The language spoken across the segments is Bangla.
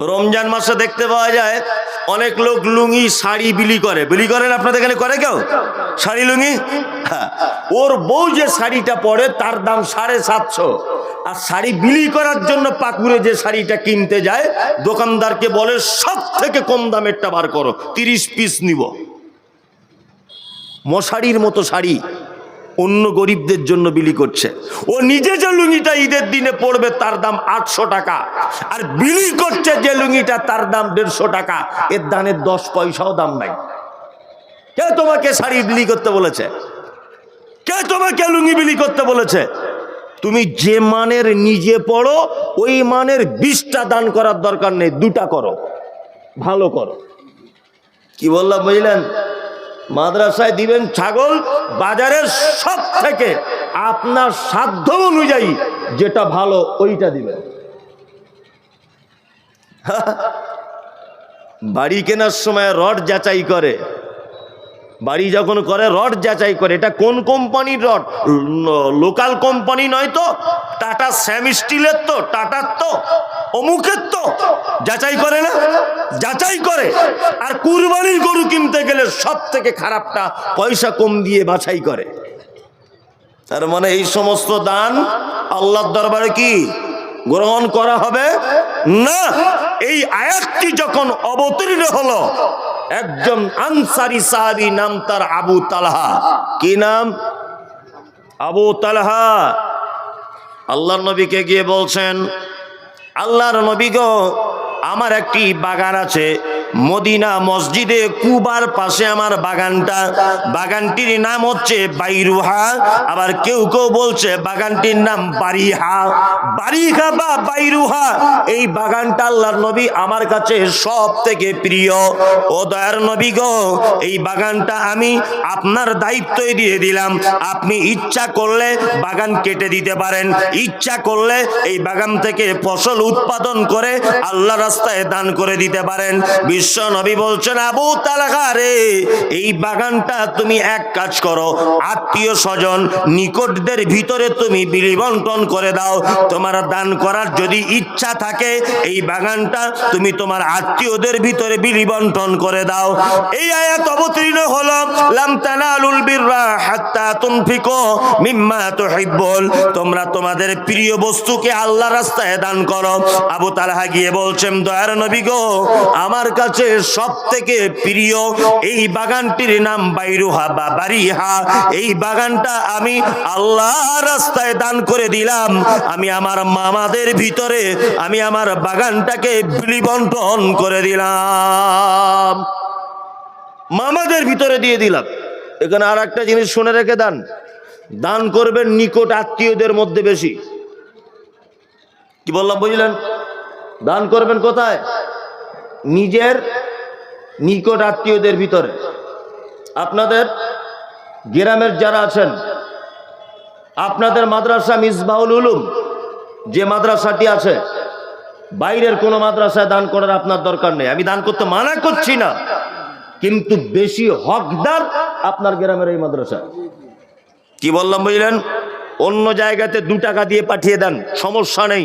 রমজান মাসে দেখতে পাওয়া যায় অনেক লোক লুঙ্গি, শাড়ি বিলি করে। বিলি করেন আপনাদের এখানে করে কেউ? শাড়ি, লুঙ্গি? হ্যাঁ। ওর বউ যে শাড়িটা পরে তার দাম সাড়ে সাতশো। আর শাড়ি বিলি করার জন্য পাকুড়ে যে শাড়িটা কিনতে যায়, দোকানদারকে বলে সব থেকে কম দামেরটা বার করো, তিরিশ পিস নিব। মশারির মতো শাড়ি। অন্য গরিবদের জন্য বিলি করছে। ও নিজে যে লুঙ্গিটা ঈদের দিনে পড়বে তার দাম আটশো টাকা। আর বিলি করছে যে লুঙ্গিটা, তার দাম দেড়শো টাকা। এর দানের দশ পয়সাও দাম নাই। কে তোমাকে শাড়ি বিলি করতে বলেছে? কে তোমাকে লুঙ্গি বিলি করতে বলেছে? তুমি যে মানের নিজে পড়ো, ওই মানের বিশটা দান করার দরকার নেই, দুটা করো। ভালো করো। কি বললাম বুঝলেন? মাদ্রাসায় দিবেন ছাগল, বাজারের সব থেকে আপনার সাধ্য অনুযায়ী যেটা ভালো ওইটা দিবেন। বাড়ি কেনার সময় রড যাচাই করে। বাড়ি যখন করে, রড যাচাই করে, এটা কোন কোম্পানির রড? লোকাল কোম্পানি নয় তো, টাটা স্যাম স্টিলের তো, টাটার তো। অমুকের তো যাচাই করে না, যাচাই করে। আর কুরবানির গরু কিনতে গেলে সব থেকে খারাপটা পয়সা কম দিয়ে বাছাই করে। তার মানে এই সমস্ত দান আল্লাহর দরবারে কি গ্রহণ করা হবে? না, এই আয়াতটি যখন অবতীর্ণ হলো, একজন আনসারি সাহাবি নাম তার আবু তালহা। কি নাম? আবু তালহা। আল্লাহর নবীকে গিয়ে বলছেন আল্লাহর নবী গো আমার একটি বাগান আছে। মদিনা মসজিদে কুবার পাশে আমার বাগানটা। বাগানটির নাম হচ্ছে বাইরুহা। আবার কেউ কেউ বলছে বাগানটির নাম বারিহা। বারিহা বা বাইরুহা, এই বাগানটা আল্লাহর নবী আমার কাছে সব থেকে প্রিয়। ও দয়ার নবী গো, এই বাগানটা আমি আপনার দায়িত্বই দিয়ে দিলাম। আপনি ইচ্ছা করলে বাগান কেটে দিতে পারেন। ইচ্ছা করলে এই বাগান থেকে ফসল উৎপাদন করে আল্লাহ রাস্তায় দান করে দিতে পারেন। বিশ্ব নবী বলছেন, আবু তালাকা রে, এই বাগানটা তুমি এক কাজ করো, আত্মীয় স্বজন নিকটদের ভিতরে তুমি বিলি বন্টন করে দাও। তোমার দান করার যদি ইচ্ছা থাকে, এই বাগানটা তুমি তোমার আত্মীয়দের ভিতরে বিলি বন্টন করে দাও। এই আয়াত অবতীর্ণ হলো, লাম তানালুল বিররা হাত্তা তুনফিকু মিম্মা তুহিব্বুন। তোমরা তোমাদের প্রিয় বস্তুকে আল্লাহ রাস্তায় দান করো। আবু তালহা গিয়ে বলছেন, দয়ার নবী গো, আমার কাছে সব থেকে প্রিয়। এই বাগানটির নাম বাইরুহা বা বারিহা। এই বাগানটা আমি আল্লাহ রাস্তায় দান করে দিলাম। আমি আমার মামাদের ভিতরে, আমি আমার বাগানটাকে বিলিবন্টন করে দিলাম। মামাদের ভিতরে দিয়ে দিলাম। এখানে আর একটা জিনিস শুনে রেখে দান। দান করবেন নিকট আত্মীয়দের মধ্যে বেশি। কি বললাম, বুঝলেন? দান করবেন কোথায়? নিজের নিকট আত্মীয়দের ভিতরে। আপনাদের গ্রামের যারা আছেন, আপনাদের মাদ্রাসা মিসবাউল উলুম যে মাদ্রাসাটি আছে, বাইরের কোনো মাদ্রাসায় দান করার আপনার দরকার নেই। আমি দান করতে মানা করছি না, কিন্তু বেশি হকদার আপনার গ্রামের এই মাদ্রাসা। কি বললাম বুঝলেন? অন্য জায়গাতে দু টাকা দিয়ে পাঠিয়ে দেন, সমস্যা নেই।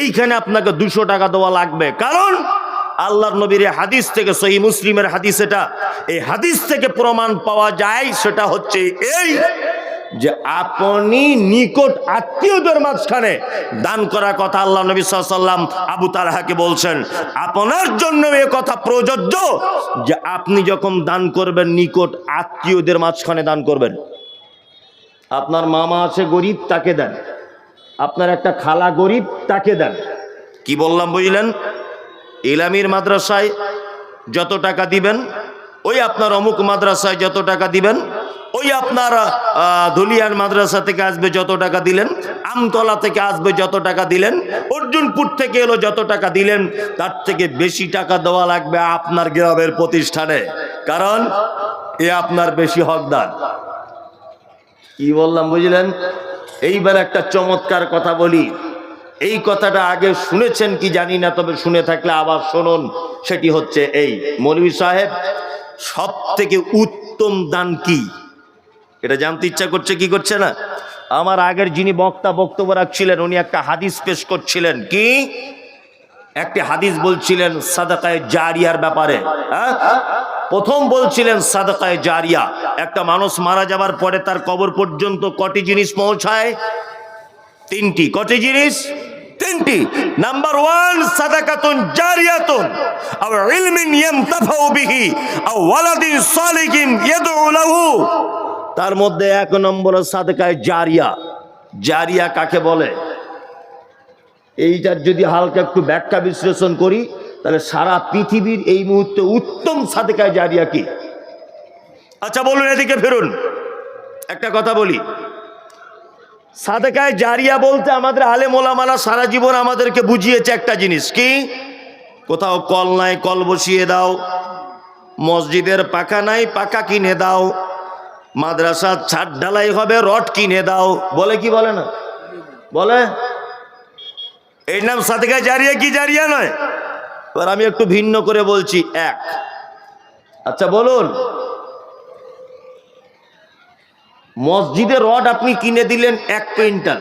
এইখানে আপনাকে দুশো টাকা দেওয়া লাগবে। কারণ আল্লাহর নবীর হাদিস থেকে সহি মুসলিমের হাদিস এটা। এই হাদিস থেকে প্রমাণ পাওয়া যায়, সেটা হচ্ছে এই যে আপনি নিকট আত্মীয়দের মাঝখানে দান করার কথা আল্লাহ নবী সাল্লাম আবু তালহাকে বলছেন। আপনার জন্য এ কথা প্রযোজ্য যে আপনি যখন দান করবেন, নিকট আত্মীয়দের মাঝখানে দান করবেন। আপনার মামা আছে গরিব, তাকে দেন। আপনার একটা খালা গরিব, তাকে দেন। কি বললাম বুঝলেন? ইলামির মাদ্রাসায় যত টাকা দিবেন, ওই আপনার অমুক মাদ্রাসায় যত টাকা দিবেন, ওই আপনার ধুলিয়ান মাদ্রাসা থেকে আসবে যত টাকা দিলেন, আমতলা থেকে আসবে যত টাকা দিলেন, অর্জুনপুর থেকে এলো যত টাকা দিলেন, তার থেকে বেশি টাকা দেওয়া লাগবে আপনার গ্রামের প্রতিষ্ঠানে। কারণ এ আপনার বেশি হকদার। কি বললাম, বুঝলেন? এইবার একটা চমৎকার কথা বলি। এই কথাটা আগে শুনেছেন কি জানি না, তবে শুনে থাকলে আবার শুনুন। সেটি হচ্ছে এই, মৌলভী সাহেব সব থেকে উত্তম দান কি? এটা জানতে ইচ্ছা করছে, কি করছে না? আমার আগের যিনি বক্তা বক্তব্য রাখছিলেন, উনি একটা হাদিস পেশ করছিলেন। কি? একটি হাদিস বলছিলেন সাদাকায় জারিয়ার ব্যাপারে। হ্যাঁ? প্রথম বলছিলেন সাদাকায় জারিয়া। একটা মানুষ মারা যাবার পরে তার কবর পর্যন্ত কটি জিনিস পৌঁছায়? তিনটি। কটি জিনিস? তিনটি। নাম্বার ওয়ান সাদাকাতুন জারিয়াতুন। আও ইলমিন ইয়ামতাফাউ বিহি, আও ওয়ালাদিন সালিহিন ইয়াদউ লাহু। তার মধ্যে এক নম্বর সাদকায় জারিয়া। জারিয়া কাকে বলে? এইটার যদি হালকা একটু ব্যাখ্যা বিশ্লেষণ করি, তাহলে সারা পৃথিবীর এই মুহূর্তে উত্তম সাদকায় জারিয়া কি? আচ্ছা বলুন এদিকে ফিরুন। একটা কথা বলি। সাদেকায় জারিয়া বলতে আমাদের আলেম ওলামালা সারা জীবন আমাদেরকে বুঝিয়েছে একটা জিনিস, কি? কোথাও কল নাই, কল বসিয়ে দাও। মসজিদের পাকা নাই পাকা কিনে দাও। মাদ্রাসার ছাদ ঢালাই হবে, রড কিনে দাও। বলে কি বলে না? বলে? এর নাম সাদেকায় জারিয়া কি জারিয়া নয়? এবার আমি একটু ভিন্ন করে বলছি, এক। আচ্ছা বলুন। মসজিদে রড আপনি কিনে দিলেন এক কুইন্টাল।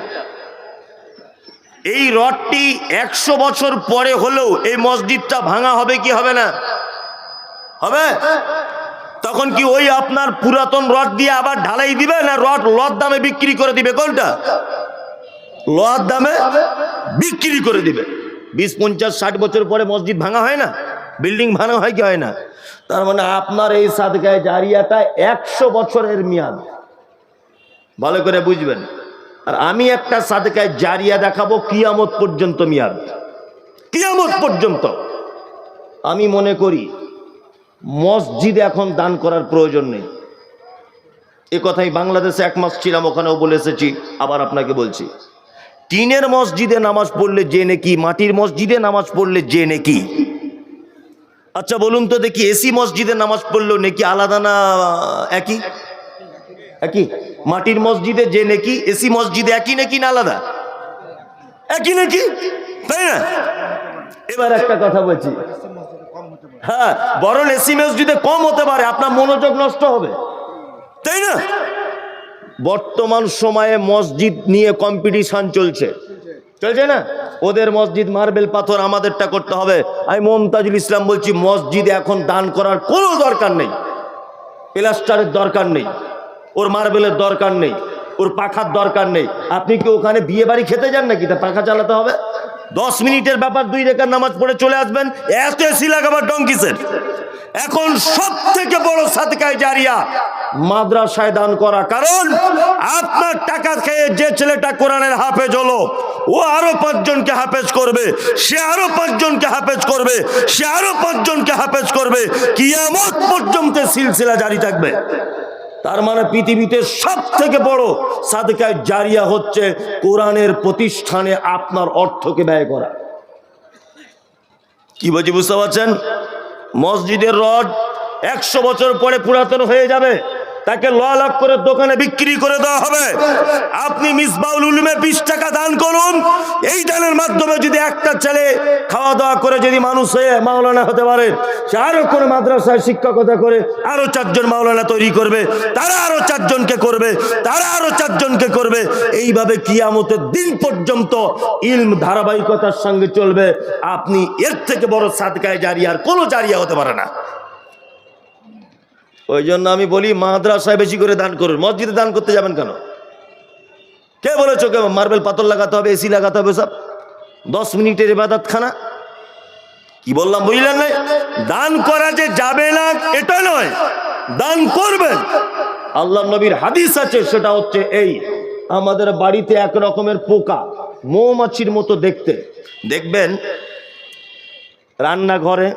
এই রডটি একশো বছর পরে হলেও এই মসজিদটা ভাঙা হবে কি হবে না? হবে? তখন কি ওই আপনার পুরাতন রড দিয়ে আবার ঢালাই দিবে না রড লদ দামে বিক্রি করে দিবে কোনটা? লদ দামে বিক্রি করে দিবে। বিশ, পঞ্চাশ, ষাট বছর পরে মসজিদ ভাঙা হয় না? বিল্ডিং ভাঙা হয় কি হয় না? তার মানে আপনার এই সাদকায় জারিয়াটা একশো বছরের মেয়াদ। ভালো করে বুঝবেন। আর আমি একটা সাদকায় জারিয়া দেখাবো কিয়ামত পর্যন্ত মেয়াদ। কিয়ামত পর্যন্ত। আমি মনে করি, মসজিদ এখন দান করার প্রয়োজন নেই। এ কথাই বাংলাদেশে এক মাস ছিলাম, ওখানেও বলে এসেছি, আবার আপনাকে বলছি। টিনের মসজিদে নামাজ পড়লে যে নাকি, মাটির মসজিদে নামাজ পড়লে যে নাকি। আচ্ছা বলুন তো দেখি, এসি মসজিদে নামাজ পড়লেও নাকি আলাদা না একই? একই? মাটির মসজিদে যে নাকি, এসি মসজিদে একই নাকি না আলাদা? একই নাকি? তাই না? এবার একটা কথা বলছি। হ্যাঁ বরং এসি মসজিদে কম হতে পারে, আপনার মনোযোগ নষ্ট হবে। তাই না? বর্তমান সময়ে মসজিদ নিয়ে কম্পিটিশন চলছে। চলছে না? ওদের মসজিদ মার্বেল পাথর আমাদেরটা করতে হবে। আমি মমতাজুল ইসলাম বলছি, মসজিদে এখন দান করার কোনো দরকার নেই। প্লাস্টারের দরকার নেই। ওর মার্বেলের দরকার নেই, ওর পাখার দরকার নেই। আপনি কি ওখানে বিয়ে বাড়ি খেতে যান নাকি? তা পাখা চালাতে হবে। দশ মিনিটের ব্যাপার, দুই রেখার নামাজ পড়ে চলে আসবেন। এত এসি লাগাবার ডঙ্কিসের এখন সব থেকে বড় সাদকায় জারিয়া মাদ্রাসায় দান করা। কারণ আপনার টাকা খেয়ে যে ছেলেটা কোরআনের হাফেজ হলো, ও আরও পাঁচজনকে হাফেজ করবে, সে আরও পাঁচজনকে হাফেজ করবে, সে আরও পাঁচজনকে হাফেজ করবে। কিয়ামত পর্যন্ত সিলসিলা জারি থাকবে। তার মানে পৃথিবীতে সব থেকে বড় সাদকায় জারিয়া হচ্ছে কোরআনের প্রতিষ্ঠানে আপনার অর্থকে ব্যয় করা। কি বলছি বুঝতে পারছেন? মসজিদের রড একশো বছর পরে পুরাতন হয়ে যাবে। তাকে ল লাখ করে দোকানে বিক্রি করে দেওয়া হবে। আপনি মিসবাউল উলুমে বিশ টাকা দান করুন। এই দানের মাধ্যমে যদি একটা ছেলে খাওয়া দাওয়া করে যদি মানুষ হয়ে মাওলানা হতে পারে, সে আরও কোনো মাদ্রাসায় শিক্ষকতা করে আরও চারজন মাওলানা তৈরি করবে, তারা আরও চারজনকে করবে, তারা আরও চারজনকে করবে। এইভাবে কিয়ামতের দিন পর্যন্ত ইলম ধারাবাহিকতার সঙ্গে চলবে। আপনি এর থেকে বড় সাদকায় জারিয়া আর কোনো জারিয়া হতে পারে না। ওই জন্য আমি বলি, মাদ্রাসায় বেশি করে দান করুন। মসজিদে দান করতে যাবেন কেন? কে বলেছ কে মার্বেল পাথর লাগাতে হবে, এসি লাগাতে হবে সব? দশ মিনিটের এবাদত খানা কি বললাম, বুঝলেন না? দান করা যে যাবে না, এটা নয়। দান করবেন। আল্লাহ নবীর হাদিস আছে, সেটা হচ্ছে এই। আমাদের বাড়িতে এক রকমের পোকা, মৌমাছির মতো দেখতে। দেখবেন, রান্নাঘরে,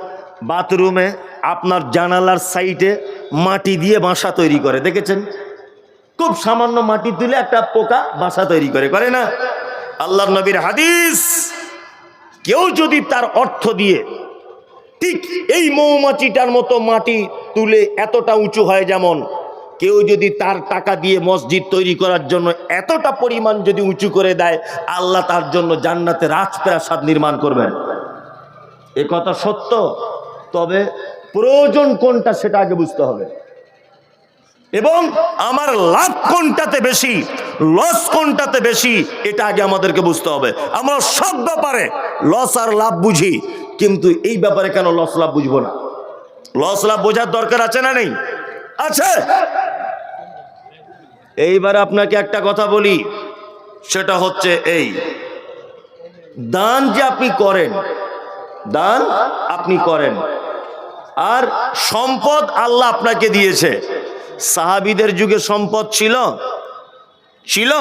বাথরুমে, আপনার জানালার সাইডে মাটি দিয়ে বাসা তৈরি করে, দেখেছেন? খুব সামান্য মাটি তুলে একটা পোকা বাসা তৈরি করে করে না? আল্লাহ নবীর হাদিস, কেউ যদি তার অর্থ দিয়ে ঠিক এই মৌমাছিটার মতো মাটি তুলে এতটা উঁচু হয় যেমন, কেউ যদি তার টাকা দিয়ে মসজিদ তৈরি করার জন্য এতটা পরিমাণ যদি উঁচু করে দেয়, আল্লাহ তার জন্য জান্নাতে রাজপ্রাসাদ নির্মাণ করবেন। এ কথা সত্য? তবে প্রয়োজন কোনটা সেটা আগে বুঝতে হবে। এবং আমার লাভ কোনটাতে বেশি, লস কোনটাতে বেশি, এটা আগে আমাদেরকে বুঝতে হবে। আমরা সব ব্যাপারে লস আর লাভ বুঝি, কিন্তু এই ব্যাপারে কেন লস লাভ বুঝব না? লস লাভ বোঝার দরকার আছে না নেই? আছে। এইবার আপনাকে একটা কথা বলি, সেটা হচ্ছে এই। দান যে আপনি করেন, দান আপনি করেন আর সম্পদ আল্লাহ আপনাকে দিয়েছে। সাহাবিদের যুগে সম্পদ ছিল? ছিল?